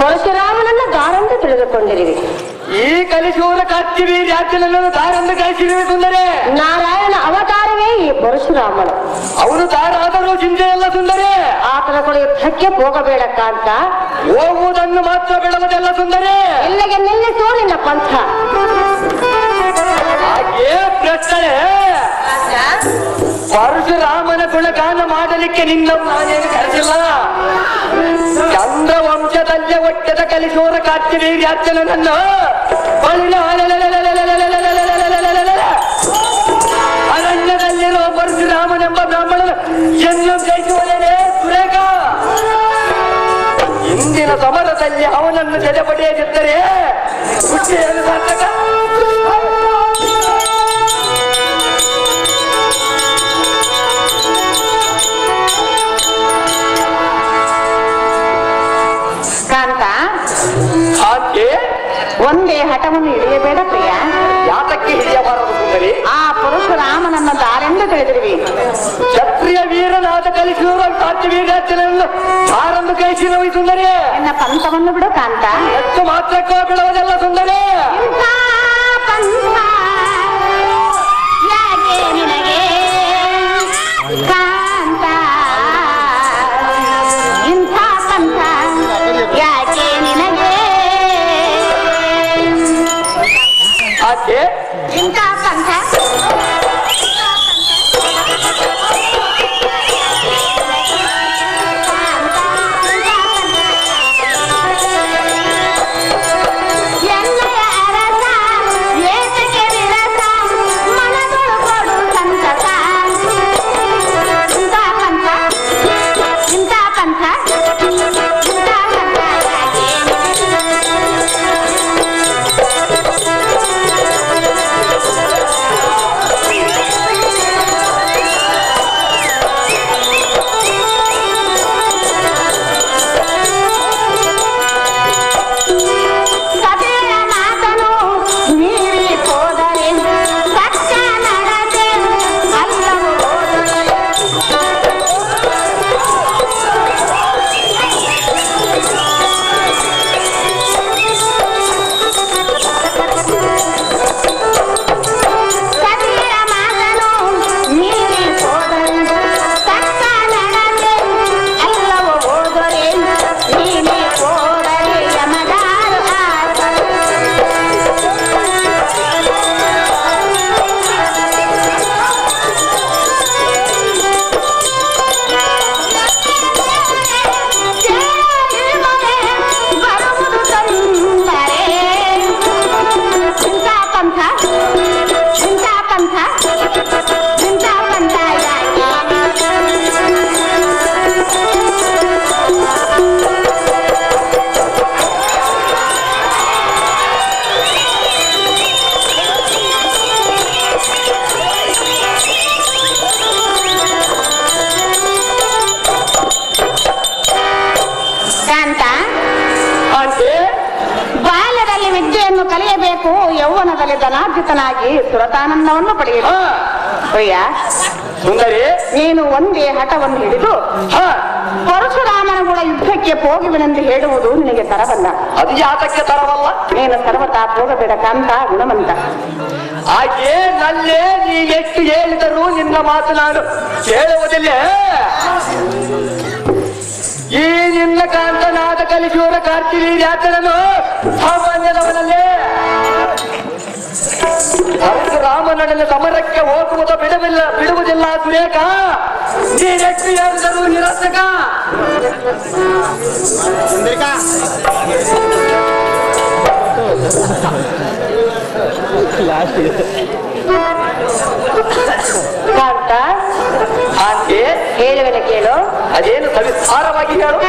ಪರಶುರಾಮನನ್ನ ದಾರಂದು ತಿಳಿದುಕೊಂಡಿರಿ ಈ ಕಲಿಸುವುದ ಕಚ್ಚಿವಿ ರಾಜ್ಯನನ್ನು ದಾರಂದು ಕಲಿಸಿರುವೆ ಸುಂದರೆ. ನಾರಾಯಣ ಅವತಾರವೇ ಈ ಪರಶುರಾಮನು. ಅವನು ದಾರಾದರೂ ಚಿಂತೆ ಎಲ್ಲ ಸುಂದರೆ. ಆತನ ಕೂಡ ಯುದ್ಧಕ್ಕೆ ಹೋಗಬೇಡಕ್ಕ ಅಂತ. ಹೋಗುವುದನ್ನು ಮಾತ್ರ ಬೆಳವುದೆಲ್ಲ ಸುಂದರೆ. ಇಲ್ಲಿಗೆ ನಿಲ್ಲಿಸೋ ನಿನ್ನ ಪಂಥ. ಪ್ರಶ್ನೆ. ಪರಶುರಾಮನ ಗುಣಗಾನ ಮಾಡಲಿಕ್ಕೆ ನಿನ್ನ ನಾನೇನು ಕರೆಸಿಲ್ಲ ವಂಶದಲ್ಲೇ ಒಟ್ಟದ ಕಲಿಸೋರ ಕಾರ್ತಿವೀರ್ಯಾರ್ಜುನನನ್ನು ಅರಣ್ಯದಲ್ಲಿರುವ ಪರಶುರಾಮನೆಂಬ ಬ್ರಾಹ್ಮಣನ ಜನ್ಮ ಜಯಿಸುವನೇ ಸುರೇಖ? ಇಂದಿನ ಸಮರದಲ್ಲಿ ಅವನನ್ನು ಸೆರೆಪಡೆಯದಿದ್ದರೆ ಹುಟ್ಟಿಯನ್ನು ಒಂದೇ ಹಠವನ್ನು ಹಿಡಿಯಬೇಡ ಪ್ರಿಯ. ಯಾತಕ್ಕೆ ಹಿಡಿಯಬಾರದು ಸುಂದರಿ? ಆ ಪರಶುರಾಮನನ್ನ ದಾರೆಂದು ತಿಳಿದಿರುವಿ ಕ್ಷತ್ರಿಯ ವೀರನಾದ ಕಲಿಸುವ ಕಾರ್ತಿವೀರ್ಯಾರ್ಚನನ್ನು ಯಾರನ್ನು ಕಳಿಸಿರುವ ಸುಂದರಿ. ನಿನ್ನ ಪಂಥವನ್ನು ಬಿಡು ಕಾಂತ. ಹೆಚ್ಚು ಮಾತ್ರಕ್ಕೂ ಬಿಡುವುದೆಲ್ಲ ಸುಂದರಿ. ಯೌವನದಲ್ಲಿ ಧನಾರ್ಜಿತನಾಗಿ ಸುರತಾನಂದವನ್ನು ಪಡೆಯಲು. ಪ್ರಿಯ ಸುಂದರಿ. ನೀನು ಒಂದೇ ಹಠವನ್ನು ಹಿಡಿದು ಪರಶುರಾಮನ ಕೂಡ ಯುದ್ಧಕ್ಕೆ ಹೋಗುವೆನೆಂದು ಹೇಳುವುದು ನಿನಗೆ ತರವಲ್ಲ. ಅದು ಯಾತಕ್ಕೆ ತರವಲ್ಲ. ನೀನು ಸರ್ವತಾ ಹೋಗಬೇಡ ಕಾಂತ ಗುಣವಂತ ಆಕೆ ನಲ್ಲೇ ನೀ ಎಷ್ಟು ಹೇಳಿದರೂ ನಿನ್ನ ಮಾತು ನಾನು ಕೇಳುವುದಿಲ್ಲ ಈ ನಿನ್ನ ಕಾಂತನಾದ ಕಲಿಸುವ ಕಾರ್ತಿ ಯಾತನನು ಸಾಮಾನ್ಯದವನಲ್ಲೇ ರಾಮನಡನ ಸಮರಕ್ಕೆ ಹೋಗುವುದು ಬಿಡುವಿಲ್ಲ ಬಿಡುವುದಿಲ್ಲ ಸುರೇಖ ನೀನೆಷ್ಟು ಹೇಳಿದರೂ ನಿರಸಕ ಕಾಂತ ಹಾಗೆ ಹೇಳುವೆನ ಕೇಳು ಅದೇನು ಸವಿಸ್ತಾರವಾಗಿ ಹೇಳು